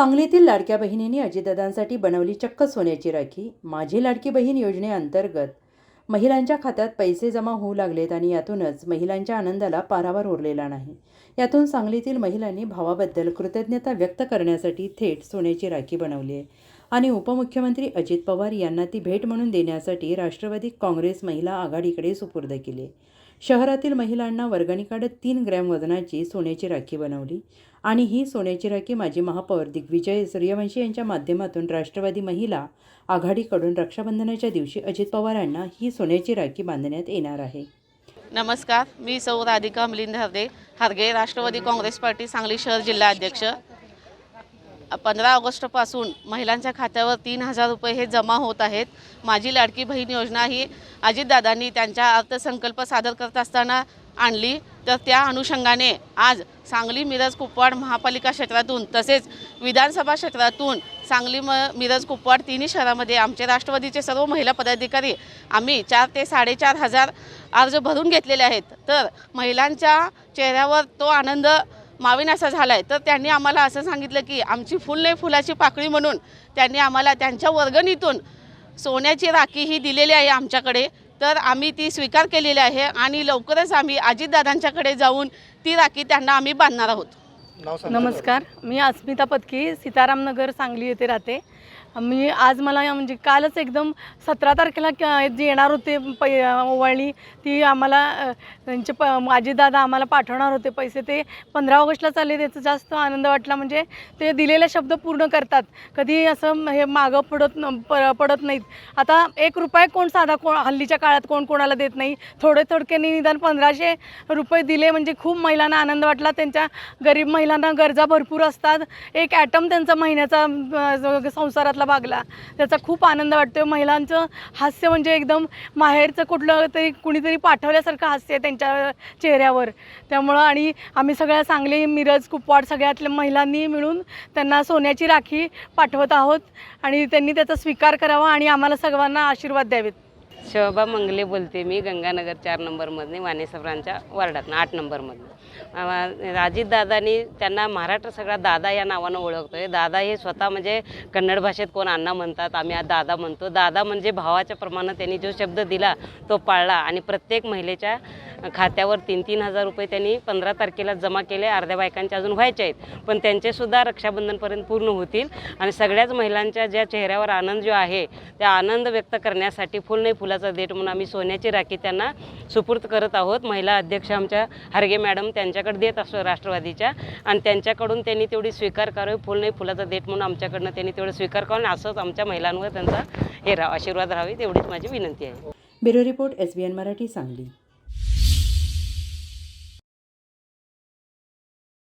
सांगलीतील लाडक्या बहिणींनी अजितदादांसाठी बनवली चक्क सोन्याची राखी. माझी लाडकी बहीण योजनेअंतर्गत महिलांच्या खात्यात पैसे जमा होऊ लागलेत आणि यातूनच महिलांच्या आनंदाला पारावर उरलेला नाही. यातून सांगलीतील महिलांनी भावाबद्दल कृतज्ञता व्यक्त करण्यासाठी थेट सोन्याची राखी बनवली आहे. आणि उपमुख्यमंत्री अजित पवार यांना ती भेट म्हणून देण्यासाठी राष्ट्रवादी काँग्रेस महिला आघाडीकडे सुपूर्द केली आहे. शहरातील महिलांना वर्गणी काढत तीन ग्रॅम वजनाची सोन्याची राखी बनवली आणि ही सोन्याची राखी माजी महापौर दिग्विजय सूर्यवंशी यांच्या माध्यमातून राष्ट्रवादी महिला आघाडीकडून रक्षाबंधनाच्या दिवशी अजित पवार यांना ही सोन्याची राखी बांधण्यात येणार आहे. नमस्कार मी सौ राधिका मिलिंद हरदे हरगे राष्ट्रवादी काँग्रेस पार्टी सांगली शहर जिल्हा अध्यक्ष. पंधरा ऑगस्टपासून महिलांच्या खात्यावर तीन हजार रुपये हे जमा होत आहेत. माझी लाडकी बहीण योजना ही अजितदादांनी त्यांच्या अर्थसंकल्प सादर करत असताना आणली. तर त्या अनुषंगाने आज सांगली मिरज कुपवाड महापालिका क्षेत्रातून तसेच विधानसभा क्षेत्रातून सांगली म मिरज कुपवाड तिन्ही शहरामध्ये आमचे राष्ट्रवादीचे सर्व महिला पदाधिकारी आम्ही चार ते साडेचार हजार अर्ज भरून घेतलेले आहेत. तर महिलांच्या चेहऱ्यावर तो आनंद माविनासा झाला आहे तर त्यांनी आम्हाला असं सांगितलं की आमची फुल नाही फुलाची पाकळी म्हणून. त्यांनी आम्हाला त्यांच्या वर्गणीतून सोन्याची राखी ही दिलेली आहे आमच्याकडे. तर आम्ही ती स्वीकार केलेली आहे आणि लवकरच आम्ही अजितदादांच्याकडे जाऊन ती राखी त्यांना आम्ही बांधणार आहोत. नमस्कार. मी अस्मिता पत्की सीतारामनगर सांगली येथे राहते. मी आज मला म्हणजे कालच एकदम सतरा तारखेला क- जे येणार होते पै ओवाळणी ती आम्हाला त्यांचे प माझे दादा आम्हाला पाठवणार होते. पैसे ते पंधरा ऑगस्टला चालले त्याचा जास्त आनंद वाटला म्हणजे ते दिलेले शब्द पूर्ण करतात. कधी असं हे मागं पडत न- प- पडत नाहीत. आता एक रुपये कोण साधा कोण हल्लीच्या काळात कोण कोणाला देत नाही. थोडे थोडक्याने निदान पंधराशे रुपये दिले म्हणजे खूप महिलांना आनंद वाटला. त्यांच्या गरीब महिलांना गरजा भरपूर असतात. एक ॲटम त्यांचा महिन्याचा संसारात जो भागला? त्याचा खूप आनंद वाटतो महिलांचं हास्य म्हणजे एकदम माहेरचं कुठलं तरी कुणीतरी पाठवल्यासारखं हास्य आहे त्यांच्या चेहऱ्यावर. त्यामुळं आणि आम्ही सगळ्या सांगली मिरज कुपवाड सगळ्यातल्या महिलांनी मिळून त्यांना सोन्याची राखी पाठवत आहोत आणि त्यांनी त्याचा स्वीकार करावा आणि आम्हाला सर्वांना आशीर्वाद द्यावेत. शोभा मंगले बोलते मी गंगानगर चार नंबरमधने वाणेसरांच्या वार्डातनं आठ नंबरमधनं. अजितदादांनी त्यांना महाराष्ट्र सगळा दादा या नावानं ओळखतो आहे दादा हे स्वतः म्हणजे कन्नड भाषेत कोण अण्णा म्हणतात आम्ही आज दादा म्हणतो. दादा म्हणजे भावाच्या प्रमाणात त्यांनी जो शब्द दिला तो पाळला आणि प्रत्येक महिलेच्या खात्यावर तीन तीन हजार रुपये त्यांनी पंधरा तारखेला जमा केले. अर्ध्या बायकांचे अजून व्हायचे आहेत पण त्यांचेसुद्धा रक्षाबंधनपर्यंत पूर्ण होतील. आणि सगळ्याच महिलांच्या ज्या चेहऱ्यावर आनंद जो आहे त्या आनंद व्यक्त करण्यासाठी फुल नाही फुलाचा देठ म्हणून आम्ही सोन्याची राखी त्यांना सुपूर्त करत आहोत. महिला अध्यक्ष आमच्या हरगे मॅडम त्यांच्याकडे देत असतो राष्ट्रवादीच्या आणि त्यांच्याकडून त्यांनी तेवढी स्वीकार करावी. फुल नाही फुलाचा देठ म्हणून आमच्याकडनं त्यांनी तेवढं स्वीकार करावं आणि असंच आमच्या महिलांवर त्यांचा हे राहा आशीर्वाद राहावे तेवढीच माझी विनंती आहे. Bureau report S B N Marathi Sangli.